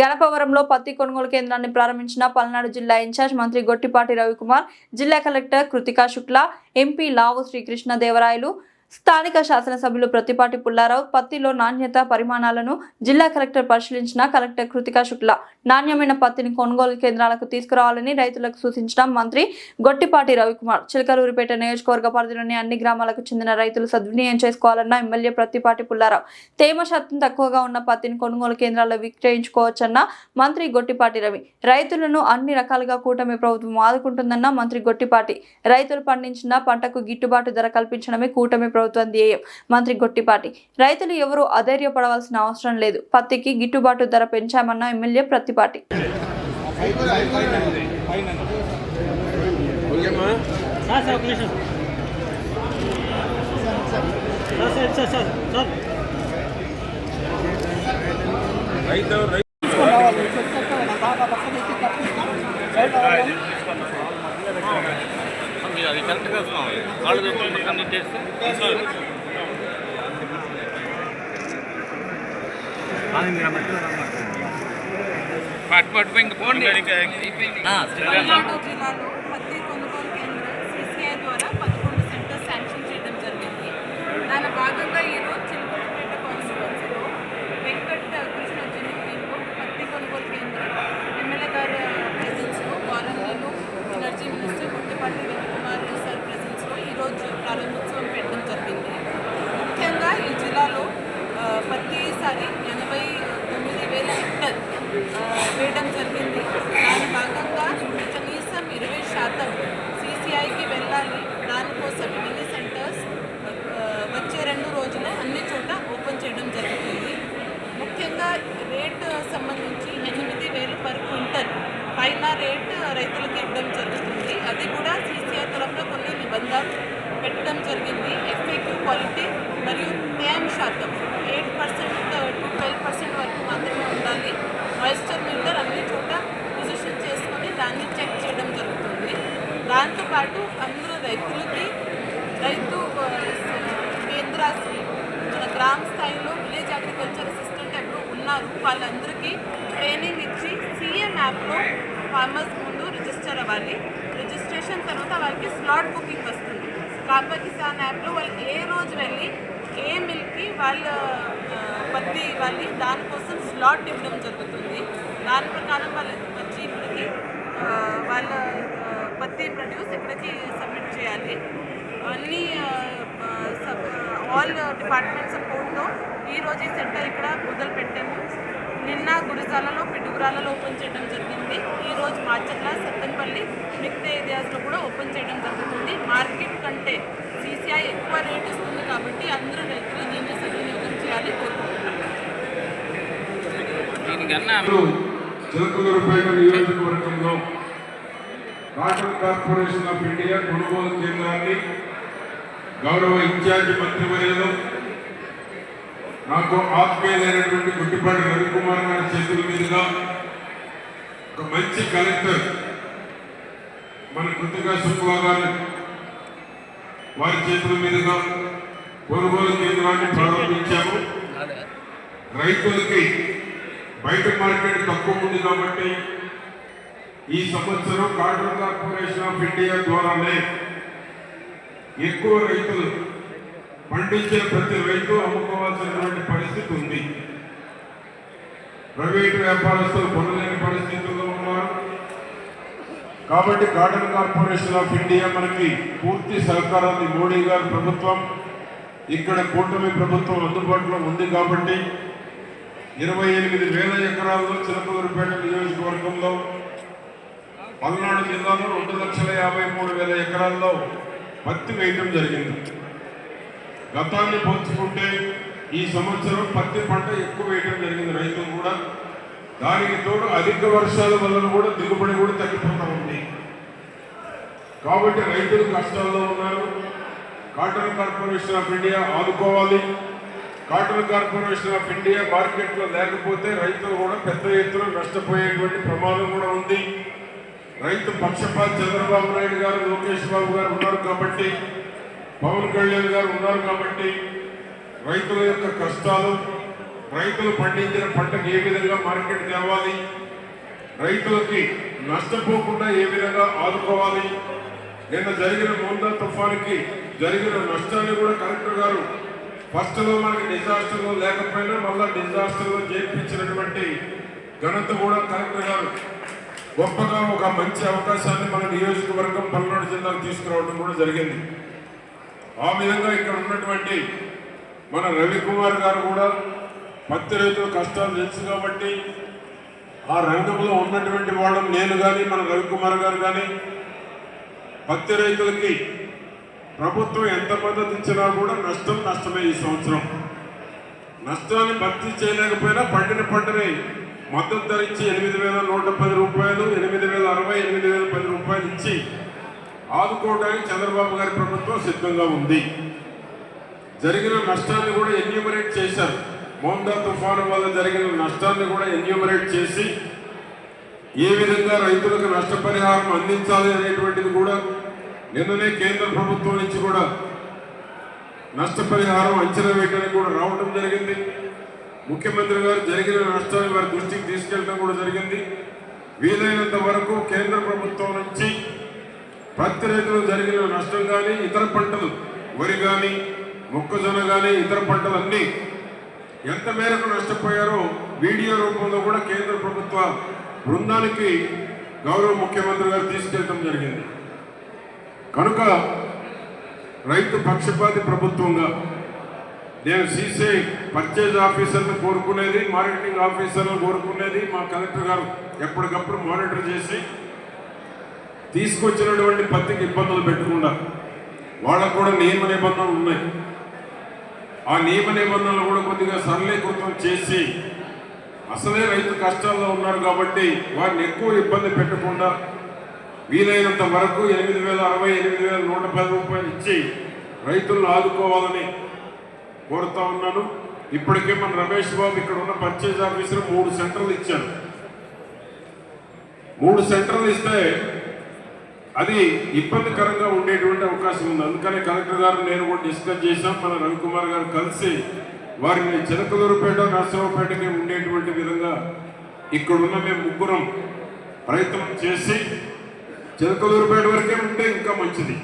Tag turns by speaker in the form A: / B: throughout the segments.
A: గణపవరంలో పత్తి కొనుగోలు కేంద్రాన్ని ప్రారంభించిన పల్నాడు జిల్లా ఇన్ఛార్జ్ మంత్రి గొట్టిపాటి రవికుమార్ జిల్లా కలెక్టర్ కృతికా శుక్లా ఎంపీ లావు శ్రీకృష్ణ దేవరాయలు స్థానిక శాసనసభ్యులు ప్రతిపాటి పుల్లారావు పత్తిలో నాణ్యత పరిమాణాలను జిల్లా కలెక్టర్ పరిశీలించిన కలెక్టర్ కృతికా శుక్లా. నాణ్యమైన పత్తిని కొనుగోలు కేంద్రాలకు తీసుకురావాలని రైతులకు సూచించిన మంత్రి గొట్టిపాటి రవికుమార్. చిలకలూరిపేట నియోజకవర్గ పరిధిలోని అన్ని గ్రామాలకు చెందిన రైతులు సద్వినియోగం చేసుకోవాలన్న ఎమ్మెల్యే ప్రతిపాటి పుల్లారావు. తేమ శాతం తక్కువగా ఉన్న పత్తిని కొనుగోలు కేంద్రాల్లో విక్రయించుకోవచ్చన్న మంత్రి గొట్టిపాటి రవి. రైతులను అన్ని రకాలుగా కూటమి ప్రభుత్వం ఆదుకుంటుందన్న మంత్రి గొట్టిపాటి. రైతులు పండించిన పంటకు గిట్టుబాటు ధర కల్పించడమే కూటమి ప్రభుత్వం ధ్యేయం. మంత్రి గొట్టిపాటి రైతులు ఎవరూ అధైర్యపడవలసిన అవసరం లేదు. పత్తికి గిట్టుబాటు ధర పెంచామన్న ఎమ్మెల్యే ప్రతిపాటి
B: సార్ సార్ ఒక నిమిషం sir sir sir sir sir
C: మీరు అది కరెక్ట్గా వేసుకుని పక్కన చేస్తే పట్టు పట్టు ఇంక పోండి.
D: జిల్లాలో పత్తి కొనుగోలు కేంద్రం సిసిఐ ద్వారా పదకొండు సెంటర్స్ శాంక్షన్ చేయడం జరిగింది దాని భాగంగా ఈరోజు చిలుకూరుపేట కాన్స్టిట్యున్సీలో వెంకట్ కృష్ణ జన్మదినంలో పత్తి కొనుగోలు కేంద్రం ఎమ్మెల్యే గారి ప్రెజెన్స్లో వారంలో energy minister Guttipati Ravikumar sir ప్రెజెన్స్లో ఈరోజు ప్రారంభోత్సవం పెట్టడం జరిగింది ముఖ్యంగా ఈ జిల్లాలో ప్రతిసారి ఎనభై తొమ్మిది వేల హెక్టర్ వేయడం జరిగింది. దాని భాగంగా కనీసం ఇరవై శాతం సీసీఐకి వెళ్ళాలి. దానికోసం మినీ సెంటర్స్ వచ్చే రెండు రోజులే అన్ని చోట ఓపెన్ చేయడం జరుగుతుంది. ముఖ్యంగా రేట్ సంబంధించి ఎనిమిది వేలు పర్ క్వింటల్ పైన రేట్ రైతులకు ఇవ్వడం జరుగుతుంది. అది కూడా సీసీఐ తరఫున కొన్ని నిబంధనలు పెట్టడం జరిగింది. ఎఫ్ఏక్యూ క్వాలిటీ మరియు తేమ శాతం eight percent to twelve percent వరకు మాత్రమే ఉండాలి మాయిశ్చర్ మీటర్ అన్ని చోట పొజిషన్ చేసుకొని దాన్ని చెక్ చేయడం జరుగుతుంది దాంతోపాటు అందరూ రైతులకి రైతు ఆ, కేంద్రాస్ మన గ్రామ స్థాయిలో విలేజ్ అగ్రికల్చర్ అసిస్టెంట్ ఎవరు ఉన్నారు వాళ్ళందరికీ ట్రైనింగ్ ఇచ్చి సీఎం యాప్లో ఫార్మర్స్ ముందు రిజిస్టర్ అవ్వాలి రిజిస్ట్రేషన్ తర్వాత వాళ్ళకి స్లాట్ బుకింగ్ వస్తుంది కిసాన్ యాప్లో వాళ్ళు ఏ రోజు వెళ్ళి ఏ మిల్క్కి వాళ్ళ పత్తి ఇవ్వాలి దానికోసం స్లాట్ ఇవ్వడం జరుగుతుంది. దాని ప్రకారం వాళ్ళు వచ్చి ఇక్కడికి వాళ్ళ పత్తి ప్రొడ్యూస్ ఇక్కడికి సబ్మిట్ చేయాలి. అన్ని ఆల్ డిపార్ట్మెంట్ సపోర్ట్తో ఈరోజు ఈ సెంటర్ ఇక్కడ మొదలు పెట్టాము నిన్న గురిజాలలో పిడుగురాలలో ఓపెన్ చేయడం జరిగింది. ఈరోజు మాచర్ల సత్తెనపల్లి మిగతా ఏరియాస్లో కూడా ఓపెన్ చేయడం జరుగుతుంది. మార్కెట్ కంటే సీసీఐ ఎక్కువ రేట్ ఇస్తుంది కాబట్టి అందరూ రైతులు దీన్ని సద్వినియోగం చేయాలి
E: నియోజకవర్గంలో కాటన్ కార్పొరేషన్ ఆఫ్ ఇండియా కొనుగోలు కేంద్రాన్ని గౌరవ ఇన్ఛార్జి మంత్రివర్యులు నాకు ఆత్మీయులైనటువంటి గుట్టిపాటి రవికుమార్ గారి చేతుల మీదుగా ఒక మంచి కలెక్టర్ మన కృతికా శుక్లా గారు వారి చేతుల మీదుగా కొనుగోలు కేంద్రాన్ని ప్రారంభించాము. రైతులకి బయట మార్కెట్ తక్కువ ఉంది కాబట్టి ఈ సంవత్సరం కాటన్ కార్పొరేషన్ ఆఫ్ ఇండియా ద్వారానే ఎక్కువ రైతులు పండించే ప్రతి రైతు అమ్ముకోవాల్సినటువంటి పరిస్థితి ఉంది. ప్రైవేట్ వ్యాపారస్తులు కొనలేని పరిస్థితుల్లో ఉన్నారు. కాబట్టి కాటన్ కార్పొరేషన్ ఆఫ్ ఇండియా మనకి పూర్తి సహకారాన్ని మోడీ గారి ప్రభుత్వం ఇక్కడ కూటమి ప్రభుత్వం అందుబాటులో ఉంది కాబట్టి ఇరవై ఎనిమిది వేల ఎకరాల్లో చిలకూరుపేట నియోజకవర్గంలో పల్నాడు జిల్లాలో రెండు లక్షల యాభై మూడు వేల ఎకరాల్లో పత్తి వేయటం జరిగింది. గతాన్ని పోల్చుకుంటే ఈ సంవత్సరం పత్తి పంట ఎక్కువ వేయడం జరిగింది రైతులు కూడా. దానికి తోడు అధిక వర్షాల వల్ల కూడా దిగుబడి కూడా తగ్గిపోతూ ఉంది. కాబట్టి రైతులు కష్టాల్లో ఉన్నారు. కాటన్ కార్పొరేషన్ ఆఫ్ ఇండియా ఆదుకోవాలి. కాటన్ కార్పొరేషన్ ఆఫ్ ఇండియా మార్కెట్లో లేకపోతే రైతులు కూడా పెద్ద ఎత్తున నష్టపోయేటువంటి ప్రమాదం కూడా ఉంది. రైతు పక్షపాత చంద్రబాబు నాయుడు గారు లోకేష్ బాబు గారు ఉన్నారు కాబట్టి పవన్ కళ్యాణ్ గారు ఉన్నారు కాబట్టి రైతుల యొక్క కష్టాలు రైతులు పండించిన పంటకు ఏ విధంగా మార్కెట్ తేవాలి రైతులకి నష్టపోకుండా ఏ విధంగా ఆదుకోవాలి నిన్న జరిగిన మోందా తుఫానికి జరిగిన నష్టాన్ని కూడా కలెక్టర్ గారు ఫస్ట్లో మనకి డిజాస్టర్లో లేకపోయినా మళ్ళా డిజాస్టర్లో చేర్పించినటువంటి ఘనత కూడా కలెక్టర్ గారు గొప్పగా ఒక మంచి అవకాశాన్ని మన నియోజకవర్గం పల్నాడు జిల్లాకు తీసుకురావడం కూడా జరిగింది. ఆ విధంగా ఇక్కడ ఉన్నటువంటి మన రవికుమార్ గారు కూడా పత్తి రైతుల కష్టాలు తెలుసు కాబట్టి ఆ రంగంలో ఉన్నటువంటి వాళ్ళం నేను కానీ మన రవికుమార్ గారు కానీ పత్తి రైతులకి ప్రభుత్వం ఎంత మద్దతు ఇచ్చినా కూడా నష్టం నష్టమే ఈ సంవత్సరం. నష్టాన్ని భర్తీ చేయలేకపోయినా పండిన పంటని మద్దతు ధరించి ఎనిమిది వేల నూట పది రూపాయలు ఎనిమిది వేల అరవై ఎనిమిది వేల పది రూపాయలు ఇచ్చి ఆదుకోవడానికి చంద్రబాబు గారి ప్రభుత్వం సిద్ధంగా ఉంది. జరిగిన నష్టాన్ని కూడా ఎన్యూమరేట్ చేశారు. మోండా తుఫాను వల్ల జరిగిన నష్టాన్ని కూడా ఎన్యూమరేట్ చేసి ఏ విధంగా రైతులకు నష్టపరిహారం అందించాలి అనేటువంటిది కూడా నిన్ననే కేంద్ర ప్రభుత్వం నుంచి కూడా నష్టపరిహారం అంచనా వేయడానికి కూడా రావడం జరిగింది. ముఖ్యమంత్రి గారు జరిగిన నష్టాన్ని వారి దృష్టికి తీసుకెళ్ళడం కూడా జరిగింది. వీలైనంత వరకు కేంద్ర ప్రభుత్వం నుంచి పత్తి రైతులు జరిగిన నష్టం కానీ ఇతర పంటలు వరి కానీ మొక్కజొన్న కానీ ఇతర పంటలన్నీ ఎంత మేరకు నష్టపోయారో వీడియో రూపంలో కూడా కేంద్ర ప్రభుత్వ బృందానికి గౌరవ ముఖ్యమంత్రి గారు తీసుకెళ్ళడం జరిగింది. కనుక రైతు పక్షపాతి ప్రభుత్వంగా నేను సీసీ పర్చేజ్ ఆఫీసర్ని కోరుకునేది మార్కెటింగ్ ఆఫీసర్ను కోరుకునేది మా కలెక్టర్ గారు ఎప్పటికప్పుడు మానిటర్ చేసి తీసుకొచ్చినటువంటి పత్తికి ఇబ్బందులు పెట్టకుండా వాళ్ళకు కూడా నియమ నిబంధనలు ఉన్నాయి. ఆ నియమ నిబంధనలు కూడా కొద్దిగా సరళీకృతం చేసి అసలే రైతు కష్టాల్లో ఉన్నారు కాబట్టి వారిని ఎక్కువ ఇబ్బంది పెట్టకుండా వీలైనంత వరకు ఎనిమిది వేల అరవై ఎనిమిది వేల నూట పది రూపాయలు ఇచ్చి రైతులను ఆదుకోవాలని కోరుతా ఉన్నాను. ఇప్పటికే మన రమేష్ బాబు ఇక్కడ ఉన్న పర్చేజ్ ఆఫీసర్ మూడు సెంటర్లు ఇచ్చారు. మూడు సెంటర్లు ఇస్తే అది ఇబ్బందికరంగా ఉండేటువంటి అవకాశం ఉంది. అందుకనే కలెక్టర్ గారు నేను కూడా డిస్కస్ చేశాం. మన రవికుమార్ గారు కలిసి వారిని చిలకలూరుపేట నరసరావుపేటకి ఉండేటువంటి విధంగా ఇక్కడ ఉన్న మేము ముగ్గురం ప్రయత్నం చేసి చిలకలూరుపేట వరకే ఉంటే ఇంకా మంచిది.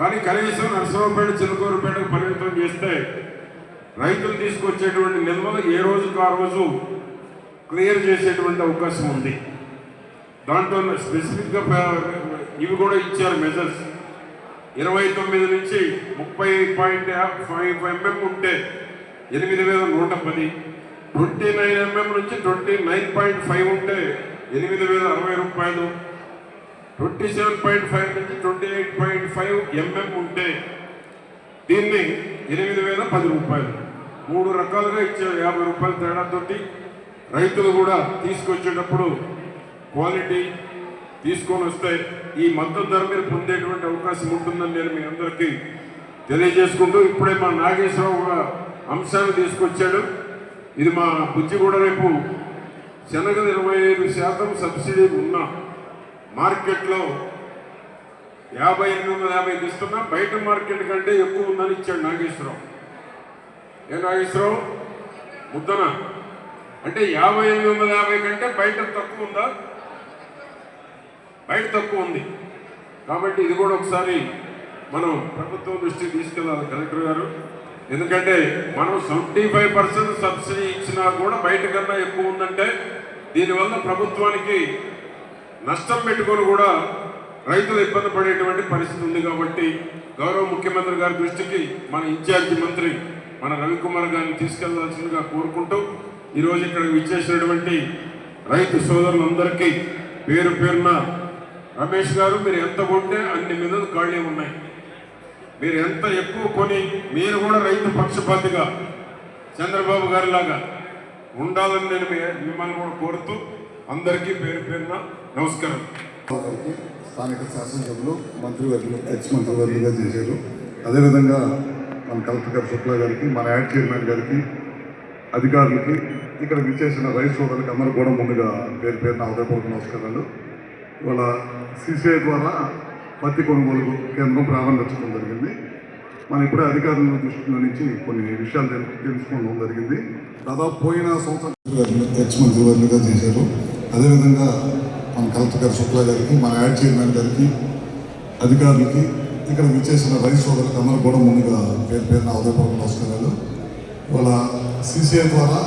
E: కానీ కనీసం నరసరావుపేట చిలకలూరుపేటకు పరిమితం చేస్తే రైతులు తీసుకొచ్చేటువంటి నిల్వలు ఏ రోజుకు ఆ రోజు క్లియర్ చేసేటువంటి అవకాశం ఉంది. దాంట్లో స్పెసిఫిక్గా ఇవి కూడా ఇచ్చారు మెజర్స్. ఇరవై తొమ్మిది నుంచి ముప్పై పాయింట్ ఫైవ్ ఎంఎం ఉంటే ఎనిమిది వేల నూట పది. ట్వంటీ నైన్ ఎంఎం నుంచి ట్వంటీ నైన్ పాయింట్ ఫైవ్ ఉంటే ఎనిమిది వేల అరవై రూపాయలు. ట్వంటీ సెవెన్ పాయింట్ ఫైవ్ నుంచి twenty eight point five MM ఉంటే దీన్ని ఎనిమిది వేల పది రూపాయలు. మూడు రకాలుగా ఇచ్చారు యాభై రూపాయల తేడాతోటి. రైతులు కూడా తీసుకొచ్చేటప్పుడు క్వాలిటీ తీసుకొని వస్తే ఈ మద్దతు ధర మీరు పొందేటువంటి అవకాశం ఉంటుందని నేను మీ అందరికీ తెలియజేసుకుంటూ ఇప్పుడే మా నాగేశ్వరరావు ఒక అంశాన్ని తీసుకొచ్చాడు. ఇది మా బుజ్జి కూడా రేపు శనగ ఇరవై ఐదు శాతం సబ్సిడీ ఉన్న మార్కెట్లో యాభై ఎనిమిది వందల యాభై ఇస్తున్నా బయట మార్కెట్ కంటే ఎక్కువ ఉందని ఇచ్చాడు నాగేశ్వరరావు. ఏ నాగేశ్వరరావు? ముద్దన. అంటే యాభై ఎనిమిది వందల యాభై కంటే బయట తక్కువ ఉందా? బయట తక్కువ ఉంది. కాబట్టి ఇది కూడా ఒకసారి మనం ప్రభుత్వం దృష్టికి తీసుకెళ్ళాలి కలెక్టర్ గారు. ఎందుకంటే మనం సెవెంటీ ఫైవ్ పర్సెంట్ సబ్సిడీ ఇచ్చినా కూడా బయట కన్నా ఎక్కువ ఉందంటే దీనివల్ల ప్రభుత్వానికి నష్టం పెట్టుకొని కూడా రైతులు ఇబ్బంది పడేటువంటి పరిస్థితి ఉంది కాబట్టి గౌరవ ముఖ్యమంత్రి గారి దృష్టికి మన ఇన్ఛార్జి మంత్రి మన రవికుమార్ గారిని తీసుకెళ్ళాల్సిందిగా కోరుకుంటూ ఈరోజు ఇక్కడ విచ్చేసినటువంటి రైతు సోదరులందరికీ పేరు పేరున రమేష్ గారు మీరు ఎంత కొంటే అన్ని మీద ఖాళీ ఉన్నాయి. మీరు ఎంత ఎక్కువ కొని మీరు కూడా రైతు పక్షపాతిగా చంద్రబాబు గారి లాగా ఉండాలని నేను మిమ్మల్ని కూడా కోరుతూ అందరికీ పేరు పేరున నమస్కారం.
F: స్థానిక శాసనసభ్యులు మంత్రివర్యులు ఎక్స్ మంత్రివర్యులుగా చేశారు. అదేవిధంగా మన కలెక్టర్ గారు శుక్లా గారికి మన యాడ్ చైర్మన్ గారికి అధికారులకి ఇక్కడ విచ్చేసిన రైతు సోదరులకు అందరూ కూడా ముందుగా పేరు పేరున హృదయపూర్వక నమస్కారాలు. ఇవాళ సిసిఐ ద్వారా పత్తి కొనుగోలు కేంద్రం ప్రారంభించడం జరిగింది. మనం ఇప్పుడే అధికారుల దృష్టిలో నుంచి కొన్ని విషయాలు తెలుసుకోవడం జరిగింది. దాదాపు పోయిన సంవత్సరం ఎక్స్ మంత్రి వర్లుగా చేశారు. అదేవిధంగా మన కలెక్టర్ గారు శుక్లా గారికి మన యాడ్ చైర్మన్ గారికి అధికారులకి ఇక్కడ విచ్చేసిన రైతు సోదరులకు అందరూ కూడా ముందుగా పేరు పేరున ఉదయపూర్వక నమస్కారాలు. వాళ్ళ సిసిఐ ద్వారా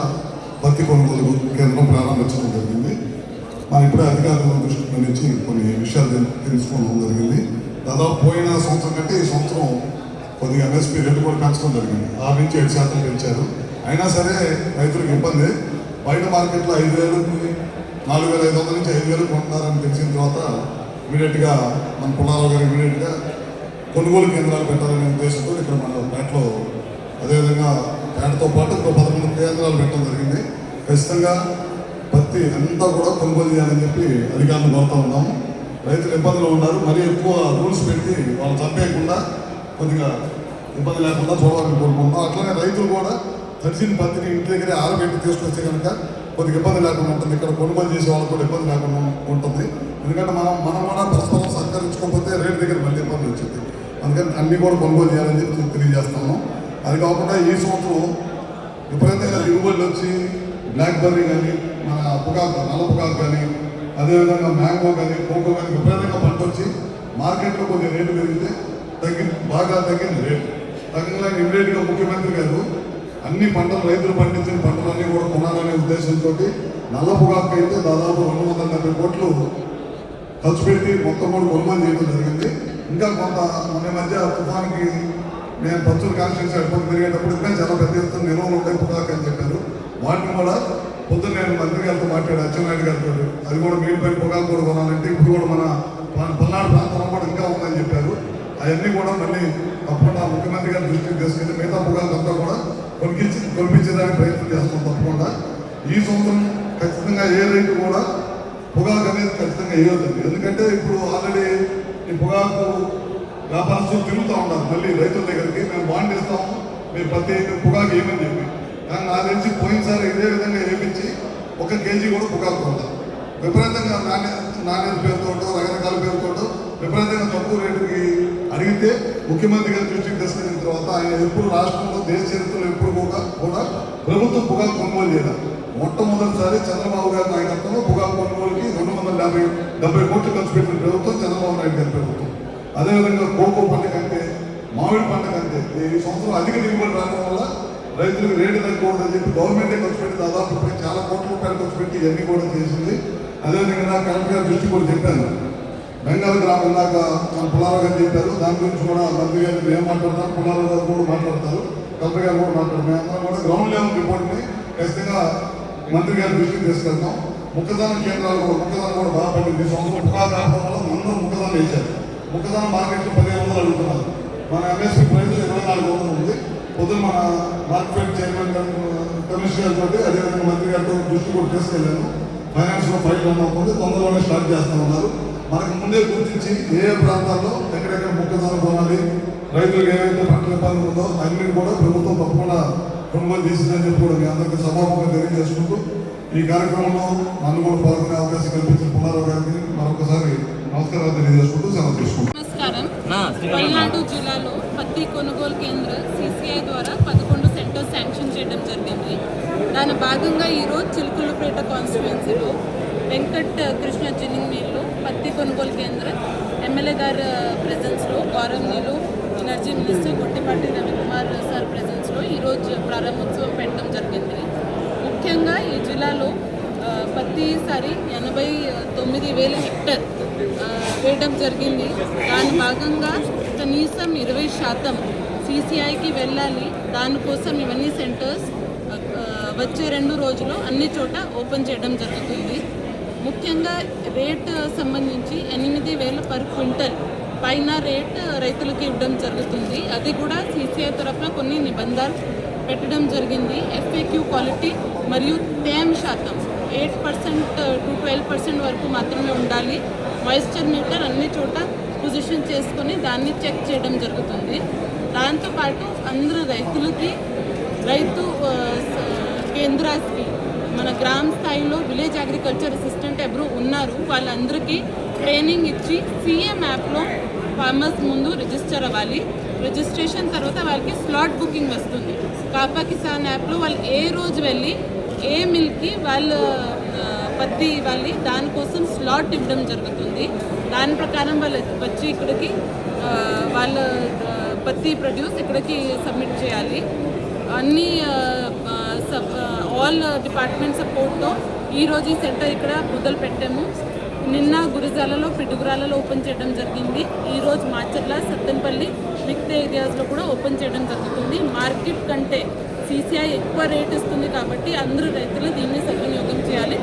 F: పత్తి కొనుగోలు కేంద్రం ప్రారంభించడం జరిగింది. మన ఇప్పుడే అధికారుల దృష్టిలో నుంచి కొన్ని విషయాలు తెలుసుకోవడం జరిగింది. దాదాపు పోయిన సంవత్సరం కంటే ఈ సంవత్సరం కొద్దిగా ఎంఎస్పీ రేటు కూడా పెంచడం జరిగింది. ఆరు నుంచి ఏడు శాతం పెంచారు. అయినా సరే రైతులకు ఇబ్బంది. బయట మార్కెట్లో ఐదు వేలు నాలుగు వేల ఐదు వందల నుంచి ఐదు వేలు కొంటున్నారని తెలిసిన తర్వాత ఇమీడియట్గా మన పుల్లారావు గారు ఇమీడియట్గా కొనుగోలు కేంద్రాలు పెట్టాలనే ఉద్దేశంతో ఇక్కడ మన పేటలో అదేవిధంగా పేటతో పాటు ఇంకో పదకొండు కేంద్రాలు పెట్టడం జరిగింది. ఖచ్చితంగా పత్తి అంతా కూడా కొనుగోలు చేయాలని చెప్పి అధికారులు కోరుతా ఉన్నాము. రైతులు ఇబ్బందులు ఉన్నారు. మరీ ఎక్కువ రూల్స్ పెట్టి వాళ్ళు చంపేయకుండా కొద్దిగా ఇబ్బంది లేకుండా చూడాలని కోరుకుంటున్నాం. అట్లనే రైతులు కూడా తడిసిన పత్తిని ఇంటి దగ్గరే ఆరబెట్టి తీసుకొస్తే కనుక కొద్దిగా ఇబ్బంది లేకుండా ఉంటుంది. ఇక్కడ కొనుగోలు చేసే వాళ్ళకి కూడా ఇబ్బంది లేకుండా ఉంటుంది. ఎందుకంటే మనం మనం కూడా పరస్పరం సహకరించుకోకపోతే రేటు దగ్గర మళ్ళీ ఇబ్బంది వచ్చింది. అందుకని అన్ని కూడా కొనుగోలు చేయాలని చెప్పి తెలియజేస్తున్నాం అది కాకుండా ఈ సంవత్సరం విపరీతంగా దిగుబడులు వచ్చి బ్లాక్ బర్రీ కానీ మన పొగాకు నల్ల పొగాకు కానీ అదేవిధంగా మ్యాంగో కానీ కోకో కానీ విపరీతంగా పంట వచ్చి మార్కెట్లో కొన్ని రేటు పెరిగితే తగ్గి బాగా తగ్గింది రేటు తగ్గగానే ఇమీడియట్గా ముఖ్యమంత్రి గారు అన్ని పంటలు రైతులు పండించిన పంటలన్నీ కూడా కొనాలనే ఉద్దేశంతో నల్ల పొగాకు అయితే దాదాపు రెండు వందల డెబ్బై కోట్లు ఖర్చు పెట్టి మొత్తం కూడా కొనుగోలు చేయడం జరిగింది. ఇంకా కొంత మొన్న మధ్య తుఫాన్కి నేను పచ్చని కాన్స్టిట్యూన్సీ అడ్డుకొని తిరిగేటప్పుడు ఇంకా చాలా పెద్ద ఎత్తున నిల్వలు ఉంటాయి పొగాకు అని చెప్పారు. వాటిని కూడా పొద్దున్న నేను మంత్రి గారితో మాట్లాడాను అచ్చెన్నాయుడు గారితో. అది కూడా మీరు పైన పొగాకు కూడా కొనాలంటే ఇప్పుడు కూడా మన పల్నాడు ప్రాంతంలో కూడా ఇంకా ఉందని చెప్పారు. అవన్నీ కూడా మళ్ళీ తప్పకుండా ముఖ్యమంత్రి గారి దృష్టికి తీసుకెళ్ళి మిగతా పొగాకు అంతా కూడా కొనిపించి కొనిపించడానికి ప్రయత్నం చేస్తాం తప్పకుండా. ఈ సంవత్సరం ఖచ్చితంగా ఏ రేటు కూడా పొగాకు అనేది ఖచ్చితంగా వేయొద్దండి. ఎందుకంటే ఇప్పుడు ఆల్రెడీ ఈ పొగాకు వ్యాపారస్తులు తిరుగుతూ ఉన్నారు. మళ్ళీ రైతుల దగ్గరికి మేము బాండ్ ఇస్తాము మీరు ప్రతి పొగాకు ఏమని చెప్పి. కానీ నా తెలిసి పోయినసారి ఇదే విధంగా వేపించి ఒక కేజీ కూడా పొగాకు కొంటాం విపరీతంగా నాణ్య నాణ్యత పేరుతోటో రకరకాల పేరుతోటో విపరీతంగా తక్కువ రేటుకి అడిగితే ముఖ్యమంత్రి గారి దృష్టికి తీసుకెళ్ళిన తర్వాత ఆయన ఎప్పుడు రాష్ట్రంలో దేశ చరిత్రలో ఎప్పుడు కూడా కూడా ప్రభుత్వం పొగాకు కొనుగోలు చేయడం మొట్టమొదటిసారి చంద్రబాబు గారి నాయకత్వంలో పొగాకు కొనుగోలుకి రెండు వందల యాభై డెబ్బై కోట్లు ఖర్చు పెట్టిన ప్రభుత్వం చంద్రబాబు నాయుడు గారి ప్రభుత్వం. అదేవిధంగా కోకో పంట కంటే మామిడి పంట కంటే ఈ సంవత్సరం అధిక దిగుబడి రావడం వల్ల రైతులకు రేటు తగ్గకూడదని చెప్పి గవర్నమెంటే ఖర్చు పెట్టి దాదాపు ఇప్పుడు చాలా కోట్ల రూపాయలు ఖర్చు పెట్టి ఇవన్నీ కూడా చేసింది. అదేవిధంగా కలెక్టర్ గారి దృష్టి కూడా చెప్పాను. బెంగాల్ గ్రామం ఇందాక మన పులారావు గారు చెప్పారు. దాని గురించి కూడా మంత్రి గారు ఏం మాట్లాడతారు? పులారావు గారు కూడా మాట్లాడతారు. కలెక్టర్ గారు కూడా మాట్లాడతారు. మేము కూడా గ్రౌండ్ లెవెల్ రిపోర్ట్ని ఖచ్చితంగా మంత్రి గారి దృష్టికి తీసుకెళ్తాం. ముఖదాన కేంద్రాలు కూడా ముఖదానం కూడా బాగా పడింది సంవత్సరం వల్ల అందరూ ముఖదానం వేశారు. ముఖదానం మార్కెట్లో పదిహేను వందలు అడుగుతున్నారు. మన ఎంఎస్పీ ప్రైస్ ఇరవై నాలుగు వందలు ఉంది. పొద్దున మన మార్కెట్ చైర్మన్ గారు, కమిషనర్ తోటి అదేవిధంగా మంత్రి గారితో దృష్టి కూడా తీసుకెళ్ళాను ఫైనాన్స్లో ఫైల్ రన్ అవుతుంది తొందరలోనే స్టార్ట్ చేస్తూ ఉన్నారు. మనకు ముందే గుర్తించి ఏ ఏ ప్రాంతాల్లో ఎక్కడెక్కడ మొక్కజొన్న కొనాలి రైతులకు ఏవైతే పంటల ఇబ్బంది ఉందో అన్ని కూడా ప్రభుత్వం తప్పకుండా కొనుగోలు చేసిందని చెప్పి కూడా మీ అందరికీ సభాముఖంగా తెలియజేసుకుంటూ ఈ కార్యక్రమంలో నన్ను కూడా పాల్గొనే అవకాశం కల్పించిన పుల్లారావు గారికి మరొకసారి నమస్కారాలు తెలియజేసుకుంటూ సెలవు తీసుకుంటాం
D: పల్నాడు జిల్లాలో పత్తి కొనుగోలు కేంద్ర సిసిఐ ద్వారా పదకొండు సెంటర్స్ శాంక్షన్ చేయడం జరిగింది. దాని భాగంగా ఈరోజు చిలుకులపేట కాన్స్టిట్యున్సీలో వెంకట్ కృష్ణ జిన్నింగ్ మిల్లు పత్తి కొనుగోలు కేంద్రం ఎమ్మెల్యే గారి ప్రెజెన్స్లో గౌరవనీయులు energy minister Guttipati Ravikumar sir ప్రజెన్స్లో ఈరోజు ప్రారంభోత్సవం పెట్టడం జరిగింది. ముఖ్యంగా ఈ జిల్లాలో ప్రతిసారి ఎనభై తొమ్మిది వేల హెక్టర్ వేయడం జరిగింది. దాని భాగంగా కనీసం ఇరవై శాతం సీసీఐకి వెళ్ళాలి. దానికోసం ఇవన్నీ సెంటర్స్ వచ్చే రెండు రోజులు అన్ని చోట ఓపెన్ చేయడం జరుగుతుంది. ముఖ్యంగా రేట్ సంబంధించి ఎనిమిది వేల పర్ క్వింటల్ పైన రేట్ రైతులకు ఇవ్వడం జరుగుతుంది. అది కూడా సీసీఐ తరఫున కొన్ని నిబంధనలు పెట్టడం జరిగింది. ఎఫ్ఏక్యూ క్వాలిటీ మరియు తేమ శాతం eight percent to twelve percent వరకు మాత్రమే ఉండాలి. మాయిశ్చర్ మీటర్ అన్ని చోట పొజిషన్ చేసుకొని దాన్ని చెక్ చేయడం జరుగుతుంది. దాంతోపాటు అందరూ రైతులకి రైతు కేంద్రాస్కి మన గ్రామ స్థాయిలో విలేజ్ అగ్రికల్చర్ అసిస్టెంట్ ఎవరు ఉన్నారు వాళ్ళందరికీ ట్రైనింగ్ ఇచ్చి సీఎం యాప్లో ఫార్మర్స్ ముందు రిజిస్టర్ అవ్వాలి. రిజిస్ట్రేషన్ తర్వాత వాళ్ళకి స్లాట్ బుకింగ్ వస్తుంది. కాపా కిసాన్ యాప్లో వాళ్ళు ఏ రోజు వెళ్ళి ఏ మిల్కి వాళ్ళ ఆ, పత్తి ఇవ్వాలి. దానికోసం స్లాట్ ఇవ్వడం జరుగుతుంది. దాని ప్రకారం వాళ్ళు వచ్చి ఇక్కడికి వాళ్ళ పత్తి ప్రొడ్యూస్ ఇక్కడికి సబ్మిట్ చేయాలి. అన్ని సబ్ ఆల్ డిపార్ట్మెంట్ సపోర్ట్తో ఈరోజు ఈ సెంటర్ ఇక్కడ మొదలు పెట్టాము. నిన్న గురిజాలలో పిడుగురాలలో ఓపెన్ చేయడం జరిగింది. ఈరోజు మాచర్ల సత్తెనపల్లి మిగతా ఏరియాస్లో కూడా ఓపెన్ చేయడం జరుగుతుంది. మార్కెట్ కంటే సీసీఐ ఎక్కువ రేట్ ఇస్తుంది కాబట్టి అందరూ రైతులు దీన్ని సద్వినియోగం చేయాలి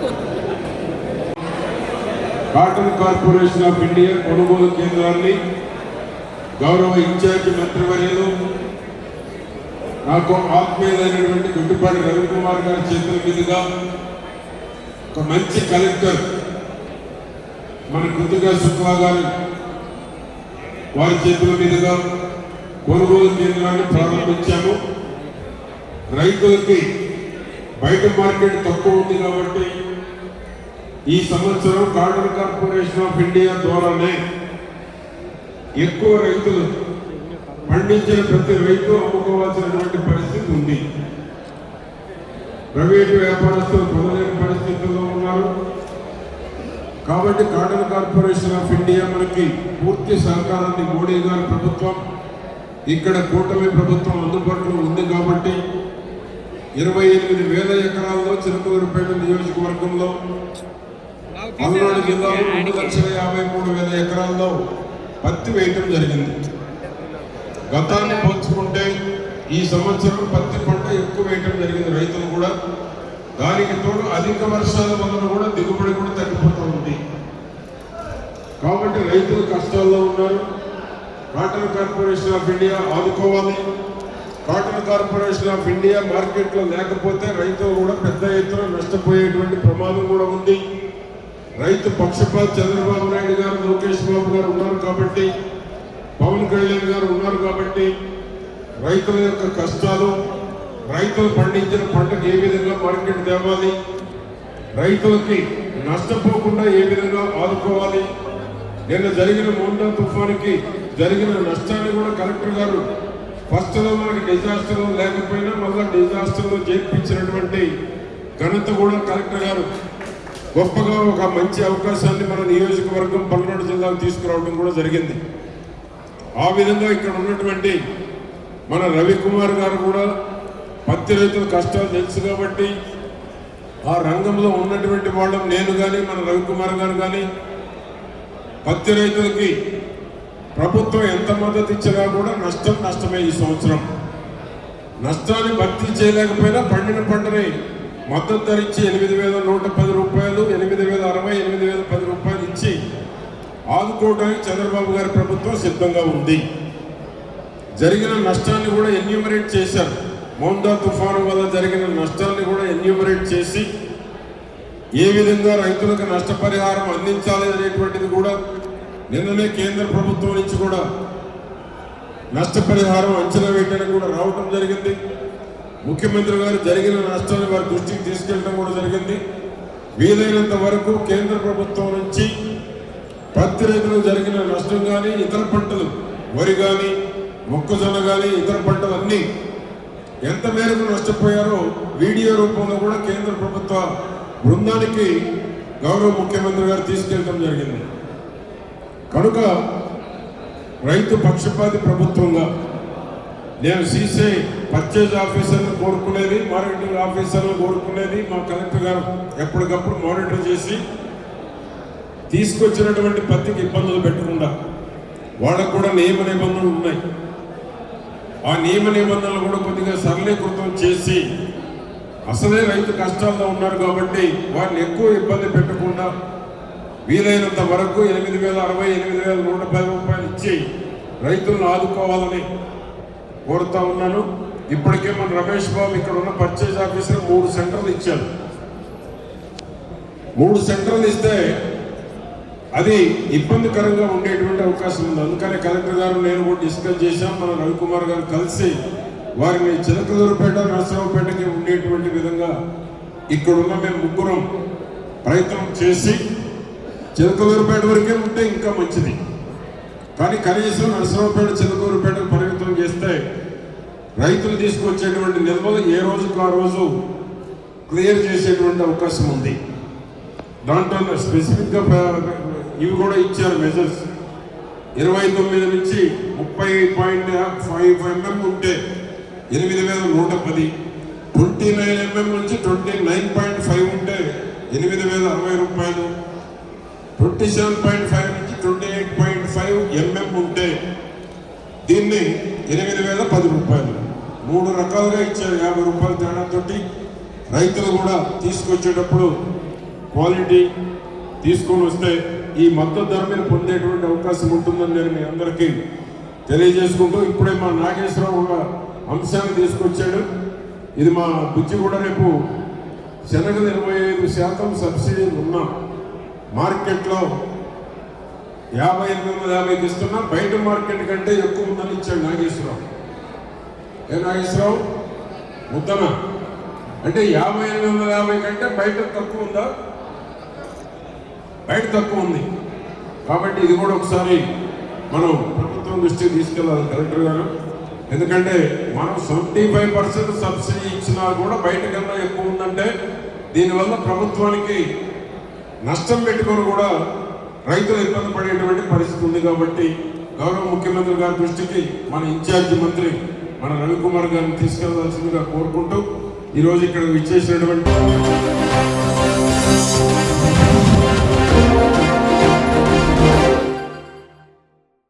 E: కాటన్ కార్పొరేషన్ ఆఫ్ ఇండియా కొనుగోలు కేంద్రాన్ని గౌరవ ఇన్ఛార్జి మంత్రివర్యులు నాకు ఆత్మీయులైనటువంటి గుడ్డిపాటి రవికుమార్ గారి చేతుల మీదుగా ఒక మంచి కలెక్టర్ మన కృతికా శుక్లా గారి వారి చేతుల మీదుగా కొనుగోలు కేంద్రాన్ని ప్రారంభించాము. రైతులకి బయట మార్కెట్ తక్కువ ఉంది కాబట్టి ఈ సంవత్సరం కాటన్ కార్పొరేషన్ ఆఫ్ ఇండియా ద్వారానే ఎక్కువ రైతులు పండించిన ప్రతి రైతు అమ్ముకోవాల్సినటువంటి పరిస్థితి ఉంది. ప్రైవేటు వ్యాపారస్తులు పొందలేని పరిస్థితుల్లో ఉన్నారు. కాబట్టి కాటన్ కార్పొరేషన్ ఆఫ్ ఇండియా మనకి పూర్తి సహకారాన్ని మోడీ గారి ప్రభుత్వం ఇక్కడ కూటమి ప్రభుత్వం అందుబాటులో ఉంది కాబట్టి ఇరవై ఎనిమిది వేల ఎకరాల్లో చిరుకూరుపేట నియోజకవర్గంలో పల్నాడు జిల్లాలో రెండు లక్షల యాభై మూడు వేల ఎకరాల్లో పత్తి వేయటం జరిగింది. గతాన్ని పోల్చుకుంటే ఈ సంవత్సరం పత్తి పంట ఎక్కువ వేయటం జరిగింది రైతులు కూడా. దానికి తోడు అధిక వర్షాల వలన కూడా దిగుబడి కూడా తగ్గిపోతూ ఉంది. కాబట్టి రైతులు కష్టాల్లో ఉన్నారు. కాటన్ కార్పొరేషన్ ఆఫ్ ఇండియా ఆదుకోవాలి. కాటన్ కార్పొరేషన్ ఆఫ్ ఇండియా మార్కెట్లో లేకపోతే రైతులు కూడా పెద్ద ఎత్తున నష్టపోయేటువంటి ప్రమాదం కూడా ఉంది. రైతు పక్షపాత చంద్రబాబు నాయుడు గారు లోకేష్ బాబు గారు ఉన్నారు కాబట్టి పవన్ కళ్యాణ్ గారు ఉన్నారు కాబట్టి రైతుల యొక్క కష్టాలు రైతులు పండించిన పంటకు ఏ విధంగా మార్కెట్ తేవాలి రైతులకి నష్టపోకుండా ఏ విధంగా ఆదుకోవాలి నిన్న జరిగిన మోండా తుఫానికి జరిగిన నష్టాన్ని కూడా కలెక్టర్ గారు ఫస్ట్లో మనకి డిజాస్టర్ లేకపోయినా మళ్ళీ డిజాస్టర్లో చేర్పించినటువంటి ఘనత కూడా కలెక్టర్ గారు గొప్పగా ఒక మంచి అవకాశాన్ని మన నియోజకవర్గం పల్నాడు జిల్లాకు తీసుకురావడం కూడా జరిగింది. ఆ విధంగా ఇక్కడ ఉన్నటువంటి మన రవికుమార్ గారు కూడా పత్తి రైతుల కష్టాలు తెలుసు కాబట్టి ఆ రంగంలో ఉన్నటువంటి వాళ్ళం నేను కానీ మన రవికుమార్ గారు కానీ పత్తి రైతులకి ప్రభుత్వం ఎంత మద్దతు ఇచ్చినా కూడా నష్టం నష్టమే ఈ సంవత్సరం. నష్టాన్ని భర్తీ చేయలేకపోయినా పండిన పంటని మద్దతు ధర ఇచ్చి ఎనిమిది వేల నూట పది రూపాయలు ఎనిమిది వేల అరవై ఎనిమిది వేల పది రూపాయలు ఇచ్చి ఆదుకోవడానికి చంద్రబాబు గారి ప్రభుత్వం సిద్ధంగా ఉంది. జరిగిన నష్టాన్ని కూడా ఎన్యూమరేట్ చేశారు. మౌందా తుఫాను వల్ల జరిగిన నష్టాన్ని కూడా ఎన్యూమరేట్ చేసి ఏ విధంగా రైతులకు నష్టపరిహారం అందించాలి అనేటువంటిది కూడా నిన్ననే కేంద్ర ప్రభుత్వం నుంచి కూడా నష్టపరిహారం అంచనా వేయడానికి కూడా రావటం జరిగింది. ముఖ్యమంత్రి గారు జరిగిన నష్టాన్ని వారి దృష్టికి తీసుకెళ్ళడం కూడా జరిగింది. వీలైనంత వరకు కేంద్ర ప్రభుత్వం నుంచి పత్తి రైతులకు జరిగిన నష్టం కానీ ఇతర పంటలు వరి కానీ మొక్కజొన్న కానీ ఇతర పంటలన్నీ ఎంత మేరకు నష్టపోయారో వీడియో రూపంలో కూడా కేంద్ర ప్రభుత్వ బృందానికి గౌరవ ముఖ్యమంత్రి గారు తీసుకెళ్ళడం జరిగింది. కనుక రైతు పక్షపాతి ప్రభుత్వంగా నేను సీసీ పర్చేజ్ ఆఫీసర్లు కోరుకునేది మార్కెటింగ్ ఆఫీసర్లు కోరుకునేది మా కలెక్టర్ గారు ఎప్పటికప్పుడు మానిటర్ చేసి తీసుకొచ్చినటువంటి పత్తికి ఇబ్బందులు పెట్టకుండా వాళ్ళకు కూడా నియమ నిబంధనలు ఉన్నాయి. ఆ నియమ నిబంధనలు కూడా కొద్దిగా సరళీకృతం చేసి అసలే రైతు కష్టాల్లో ఉన్నారు కాబట్టి వారిని ఎక్కువ ఇబ్బంది పెట్టకుండా వీలైనంత వరకు ఎనిమిది వేల అరవై ఎనిమిది వేల నూట పది రూపాయలు ఇచ్చి రైతులను ఆదుకోవాలని కోరుతా ఉన్నాను. ఇప్పటికే మన రమేష్ బాబు ఇక్కడ ఉన్న పర్చేజ్ ఆఫీసర్ మూడు సెంటర్లు ఇచ్చారు. మూడు సెంటర్లు ఇస్తే అది ఇబ్బందికరంగా ఉండేటువంటి అవకాశం ఉంది. అందుకని కలెక్టర్ గారు నేను కూడా డిస్కస్ చేశాం. మన రవికుమార్ గారు కలిసి వారిని చిలకదూరుపేట నరసరావుపేటకి ఉండేటువంటి విధంగా ఇక్కడున్న మేము ముగ్గురం ప్రయత్నం చేసి చిలకదూరుపేట వరకే ఉంటే ఇంకా మంచిది. కానీ కనీసం నరసరావుపేట చిలకూరుపేట పరిమితం చేస్తే రైతులు తీసుకొచ్చేటువంటి నిల్వలు ఏ రోజుకు ఆ రోజు క్లియర్ చేసేటువంటి అవకాశం ఉంది. దాంట్లో స్పెసిఫిక్గా ఇవి కూడా ఇచ్చారు మెజర్స్. ఇరవై తొమ్మిది నుంచి ముప్పై పాయింట్ ఫైవ్ ఎంఎం ఉంటే ఎనిమిది వేల నూట పది. ట్వంటీ నైన్ ఎంఎం నుంచి ట్వంటీ నైన్ పాయింట్ ఫైవ్ ఉంటే ఎనిమిది వేల అరవై రూపాయలు. ట్వంటీ సెవెన్ పాయింట్ ఫైవ్ నుంచి twenty eight point five MM ఉంటే దీన్ని ఎనిమిది వేల పది రూపాయలు. మూడు రకాలుగా ఇచ్చారు. యాభై రూపాయల తేడాతోటి రైతులు కూడా తీసుకొచ్చేటప్పుడు క్వాలిటీ తీసుకొని వస్తే ఈ మద్దతు ధర మీద పొందేటువంటి అవకాశం ఉంటుందని నేను మీ అందరికీ తెలియజేసుకుంటూ ఇప్పుడే మా నాగేశ్వరరావు ఒక అంశాన్ని తీసుకొచ్చాడు. ఇది మా బుజ్జి కూడా రేపు శనగలు ఇరవై ఐదు శాతం సబ్సిడీ ఉన్న మార్కెట్లో యాభై ఎనిమిది వందల యాభైకి ఇస్తున్నా. బయట మార్కెట్ కంటే ఎక్కువ ఉందని ఇచ్చాడు నాగేశ్వరరావు. నాగేశ్వరరావు? ముద్దన అంటే యాభై ఎనిమిది వందల యాభై కంటే బయట తక్కువ ఉందా? బయట తక్కువ ఉంది. కాబట్టి ఇది కూడా ఒకసారి మనం ప్రభుత్వం దృష్టికి తీసుకెళ్ళాలి కలెక్టర్ గారు. ఎందుకంటే మనం సెవెంటీ ఫైవ్ పర్సెంట్ సబ్సిడీ ఇచ్చినా కూడా బయట కన్నా ఎక్కువ ఉందంటే దీనివల్ల ప్రభుత్వానికి నష్టం పెట్టుకొని కూడా రైతులు ఇబ్బంది పడేటువంటి పరిస్థితి ఉంది కాబట్టి గౌరవ ముఖ్యమంత్రి గారి దృష్టికి మన ఇన్ఛార్జి మంత్రి మన రవికుమార్ గారిని తీసుకెళ్ళాల్సిందిగా కోరుకుంటూ ఈరోజు ఇక్కడ విచ్చేసినటువంటి